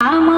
Ama.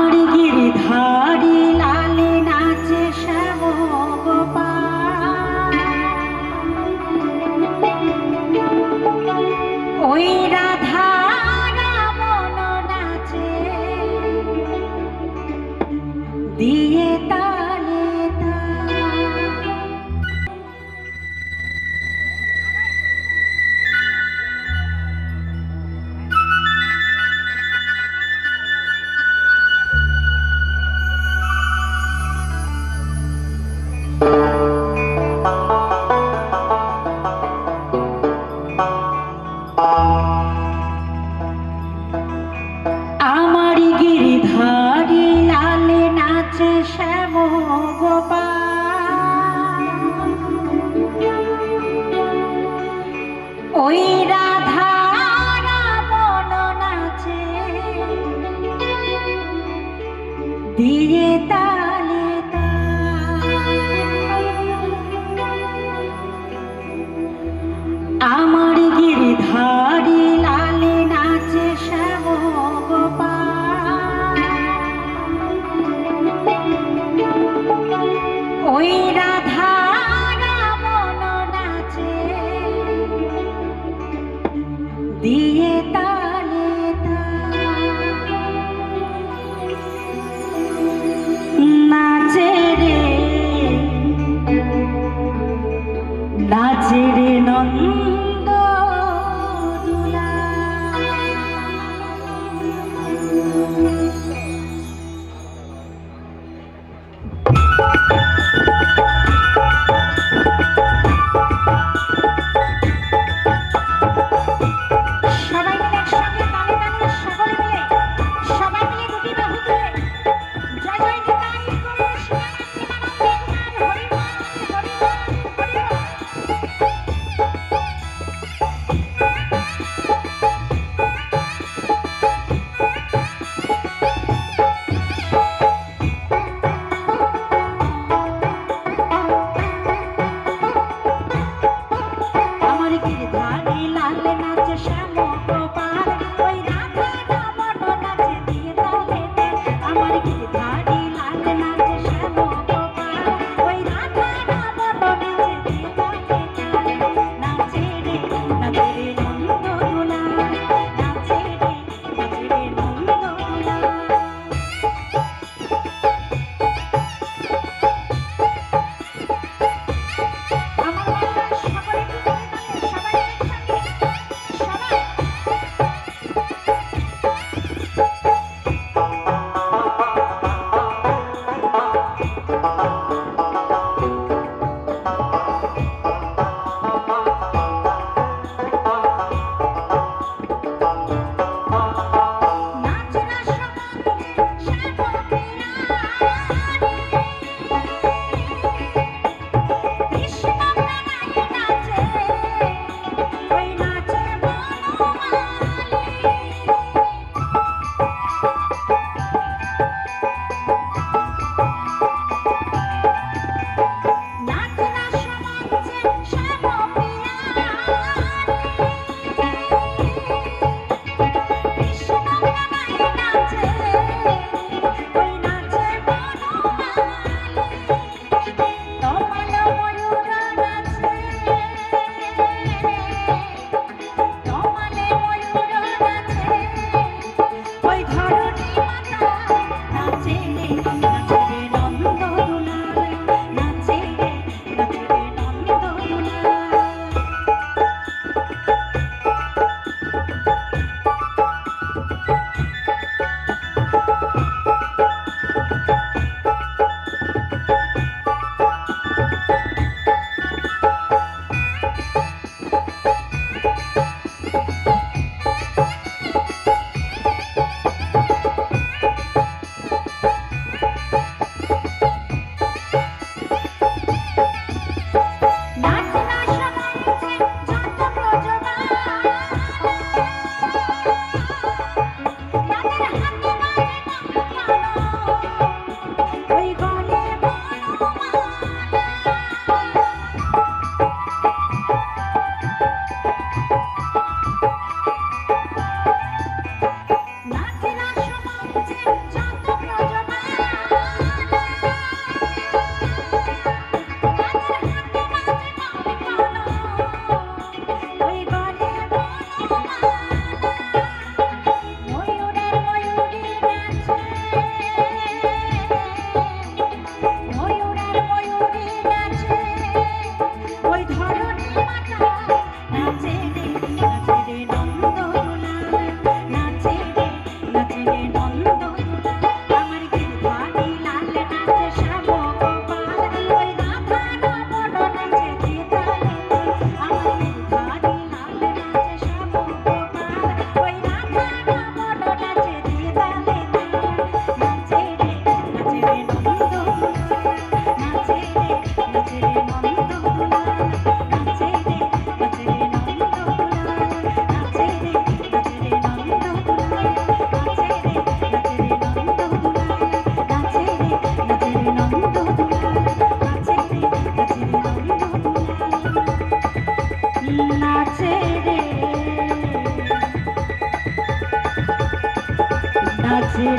দিয়ে তালে আমার গিরিধারি লালে নাচে শ্যাম ওই রাধা মন নাচে। দিয়ে তা নাচের নন্দ দুলা। shine.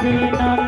নাচে রে নন্দ